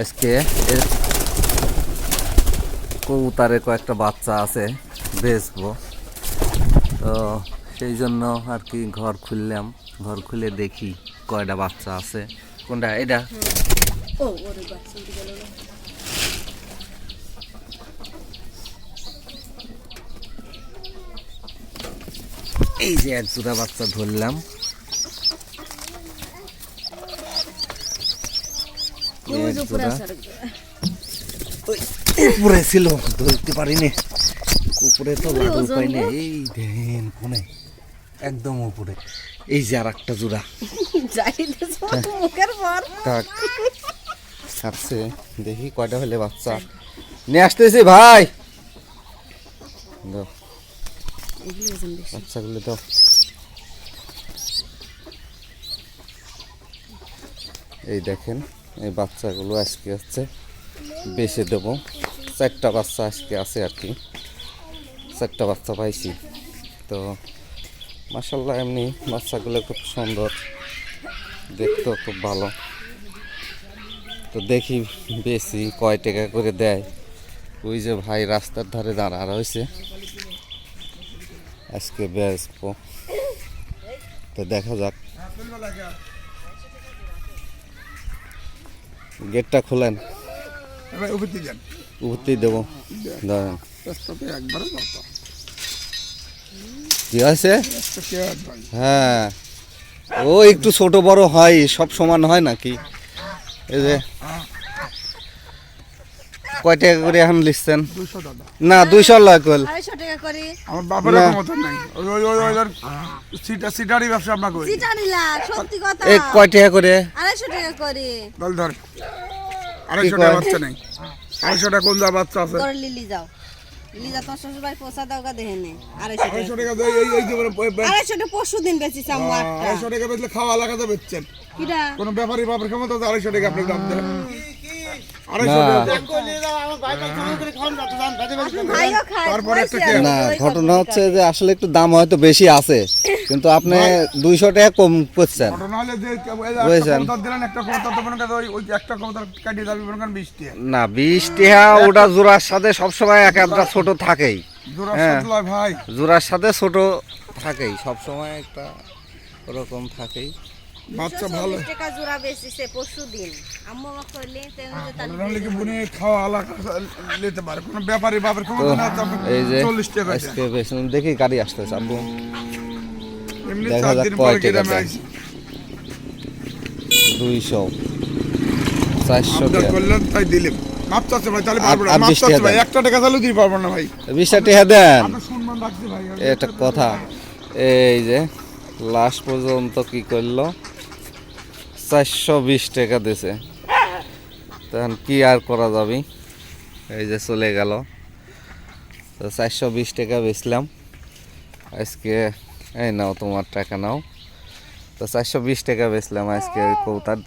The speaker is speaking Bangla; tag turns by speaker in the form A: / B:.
A: আজকে এর কবুতারে কয়েকটা বাচ্চা আছে বেচবো। তো সেই জন্য আর কি ঘর খুললাম। ঘর খুলে দেখি কয়টা বাচ্চা আছে। কোনটা? এটা। এই যে এক জোড়া বাচ্চা ধরলাম
B: ওই
A: এক
B: যে উপরে
A: ছিল ধরতে পারিনি। উপরে তো উপায় নেই এই দেন কোনে একদম উপরে। এই যে আর একটা জোড়া কাক ছাড়ছে। দেখি কয়টা হলে বাচ্চা। নিয়ে আসতেছি ভাই। বাচ্চাগুলো দাও। এই দেখেন। এই বাচ্চাগুলো আজকে হচ্ছে বেছে দেবো। চারটা বাচ্চা আজকে আছে আর কি। চারটা বাচ্চা পাইছি। তো মাসাল্লাহ এমনি বাচ্চাগুলো খুব সুন্দর। দেখতেও খুব ভালো। তো দেখি বেশি কয় টাকা করে দেয়। ওই যে ভাই রাস্তার ধারে দাঁড়া রয়েছে। আজকে বেচবো। তো দেখা যাক। গেটটা খোলেন।
C: এবার যান।
A: উপরতেই দেবো। দাঁড়ান।
C: রাস্তাতে বাবা
A: কি আছে হ্যাঁ। ও একটু ছোট বড় হয় সব সমান হয় নাকি? এই যে। কয় টাকা করে এখন লিখছেন? না দুইশো লয় কল
C: আমার বাপের
A: না।
C: ক্ষমতা নাই। ওই ওই ওই ওই সিটা সিটারি ব্যবসা আমরা করি।
B: সত্যি কথা।
A: কয় টাকা করে?
B: আড়াইশো টাকা করে।
C: দল ধর। আড়াইশো
A: কয়?
C: টাকা বাচ্চা নেই। আড়াইশো টাকা কোন যা বাচ্চা আছে?
B: করে লিলি যাও। লিলি যাও তোমার শ্বশুর ভাই পোষা দাও গা দেখে নে। আড়াইশো
C: আড়াইশো
B: টাকা
C: টাকা এই এই যে বলে বে- বে-
B: আড়াইশো টাকা পরশু দিন বেচিস আম্মু
C: আড়াইশো টাকা বেচলে খাওয়া লাগাতে বেচছেন।
B: কিটা?
C: কোনো ব্যাপারী বাপের ক্ষমতা আড়াইশো টাকা আপনি দাম দেন। আড়াইশো টাকা
A: না ঘটনা হচ্ছে যে আসলে একটু দাম হয়তো বেশি আছে কিন্তু আপনি দুইশো টাকা কম করছেন। না বিশ টিহা ওটা জোড়ার সাথে সবসময় এক একটা ছোট থাকেই। হ্যাঁ।
C: ভাই।
A: জোড়ার সাথে ছোট থাকেই সবসময় একটা ওরকম থাকেই।
C: বাচ্চা ভালো।
B: টাকা জোড়া বেচিছে পরশু দিন আম্মু আমাকে যে
C: বুনে খাওয়া আলাদা নিতে পারে? কোনো ব্যাপারী না
A: এই যে
C: চল্লিশ টাকা
A: আজকে বেশ দেখি গাড়ি আসতেছে আব্বু
C: এমনি চার দিন পরে
A: টাকা
C: গ্রামে
A: দেয়।
C: আইছি।
A: দুইশো। চারশো
C: আবদার
A: টাকা।
C: করলেন তাই দিলাম। মাপ চাচ্ছে ভাই তাহলে পারব না। মাপ চাচ্ছে ভাই
A: দেন।
C: একটা টাকা তাহলে দিতে পারব না ভাই।
A: বিশটা টিহা দেন।
C: আপনার সম্মান রাখছি ভাই
A: এটা কথা। এই যে লাস্ট পর্যন্ত কি করল? চারশো বিশ টাকা দিছে। তখন কি আর করা যাবে? এই যে চলে গেল। তো চারশো বিশ টাকা বেচলাম। আজকে এই নাও তোমার টাকা নাও। তো চারশো বিশ টাকা বেচলাম আজকে কৌতার